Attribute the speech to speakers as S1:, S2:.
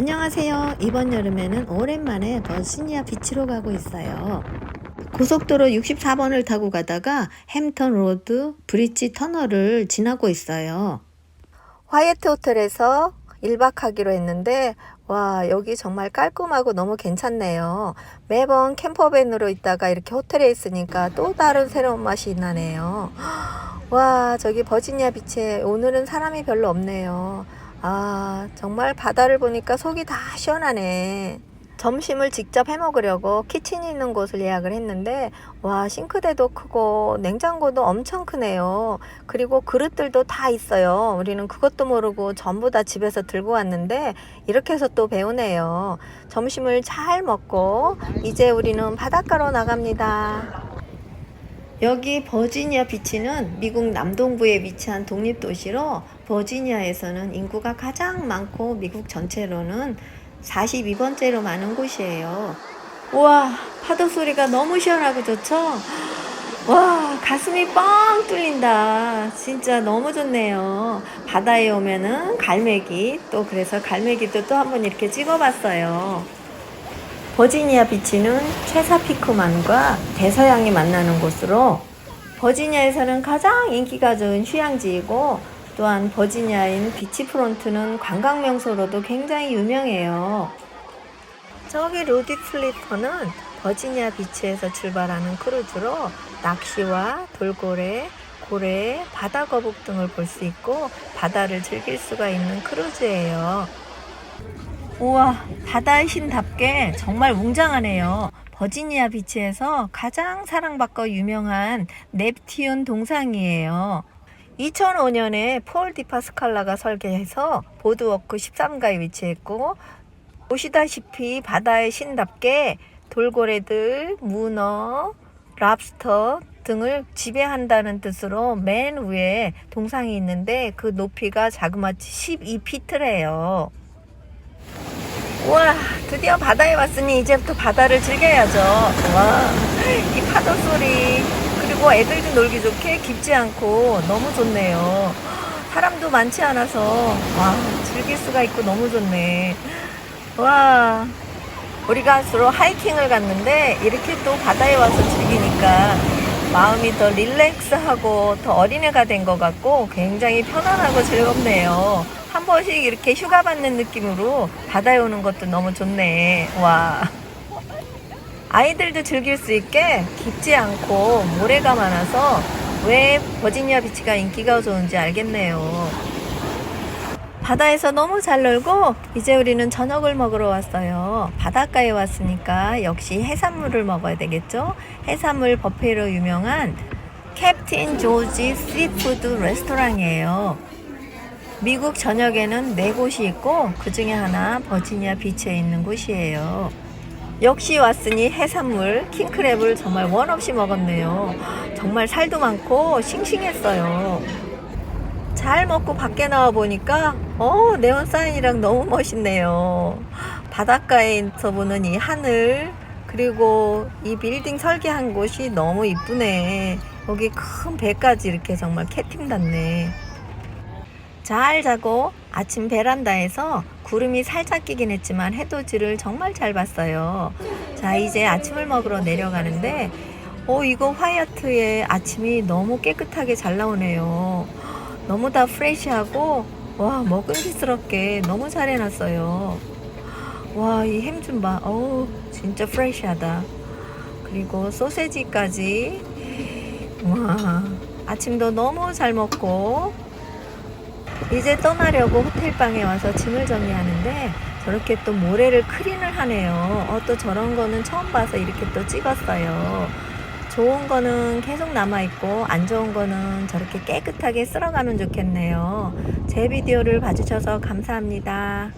S1: 안녕하세요. 이번 여름에는 오랜만에 버지니아 비치로 가고 있어요. 고속도로 64번을 타고 가다가 햄턴 로드 브릿지 터널을 지나고 있어요. 화이트 호텔에서 1박 하기로 했는데 와 여기 정말 깔끔하고 너무 괜찮네요. 매번 캠퍼밴으로 있다가 이렇게 호텔에 있으니까 또 다른 새로운 맛이 나네요. 와 저기 버지니아 비치에 오늘은 사람이 별로 없네요. 아 정말 바다를 보니까 속이 다 시원하네. 점심을 직접 해 먹으려고 키친이 있는 곳을 예약을 했는데 와 싱크대도 크고 냉장고도 엄청 크네요. 그리고 그릇들도 다 있어요. 우리는 그것도 모르고 전부 다 집에서 들고 왔는데 이렇게 해서 또 배우네요. 점심을 잘 먹고 이제 우리는 바닷가로 나갑니다. 여기 버지니아 비치는 미국 남동부에 위치한 독립도시로 버지니아에서는 인구가 가장 많고 미국 전체로는 42번째로 많은 곳이에요. 우와, 파도 소리가 너무 시원하고 좋죠? 와, 가슴이 뻥 뚫린다. 진짜 너무 좋네요. 바다에 오면은 갈매기, 또 그래서 갈매기도 또 한번 이렇게 찍어봤어요. 버지니아 비치는 최사 피크만과 대서양이 만나는 곳으로 버지니아에서는 가장 인기가 좋은 휴양지이고 또한 버지니아인 비치프론트는 관광 명소로도 굉장히 유명해요. 저기 로디 플리퍼는 버지니아 비치에서 출발하는 크루즈로 낚시와 돌고래, 고래, 바다 거북 등을 볼 수 있고 바다를 즐길 수가 있는 크루즈예요. 우와, 바다의 신답게 정말 웅장하네요. 버지니아 비치에서 가장 사랑받고 유명한 넵티온 동상이에요. 2005년에 폴 디파스칼라가 설계해서 보드워크 13가에 위치했고 보시다시피 바다의 신답게 돌고래들, 문어, 랍스터 등을 지배한다는 뜻으로 맨 위에 동상이 있는데 그 높이가 자그마치 12피트래요. 우와, 드디어 바다에 왔으니 이제부터 바다를 즐겨야죠. 와, 이 파도 소리, 그리고 애들도 놀기 좋게 깊지 않고 너무 좋네요. 사람도 많지 않아서, 와, 즐길 수가 있고 너무 좋네. 와, 우리가 주로 하이킹을 갔는데, 이렇게 또 바다에 와서 즐기니까 마음이 더 릴렉스하고 더 어린애가 된 것 같고 굉장히 편안하고 즐겁네요. 한 번씩 이렇게 휴가 받는 느낌으로 바다에 오는 것도 너무 좋네. 와. 아이들도 즐길 수 있게 깊지 않고 모래가 많아서 왜 버지니아 비치가 인기가 좋은지 알겠네요. 바다에서 너무 잘 놀고 이제 우리는 저녁을 먹으러 왔어요. 바닷가에 왔으니까 역시 해산물을 먹어야 되겠죠? 해산물 버페로 유명한 캡틴 조지 시푸드 레스토랑이에요. 미국 전역에는 네 곳이 있고 그 중에 하나 버지니아 비치에 있는 곳이에요. 역시 왔으니 해산물 킹크랩을 정말 원 없이 먹었네요. 정말 살도 많고 싱싱했어요. 잘 먹고 밖에 나와 보니까 어 네온 사인이랑 너무 멋있네요. 바닷가에서 보는 이 하늘 그리고 이 빌딩 설계한 곳이 너무 이쁘네. 여기 큰 배까지 이렇게 정말 캐팅 났네. 잘 자고 아침 베란다에서 구름이 살짝 끼긴 했지만 해돋이를 정말 잘 봤어요. 자, 이제 아침을 먹으러 내려가는데, 어, 이거 화이어트의 아침이 너무 깨끗하게 잘 나오네요. 너무 다 프레시하고, 와, 먹음직스럽게 너무 잘 해놨어요. 와, 이 햄 좀 봐. 어우, 진짜 프레시하다. 그리고 소세지까지. 와, 아침도 너무 잘 먹고, 이제 떠나려고 호텔방에 와서 짐을 정리하는데 저렇게 또 모래를 크린을 하네요. 어, 또 저런 거는 처음 봐서 이렇게 또 찍었어요. 좋은 거는 계속 남아있고 안 좋은 거는 저렇게 깨끗하게 쓸어가면 좋겠네요. 제 비디오를 봐주셔서 감사합니다.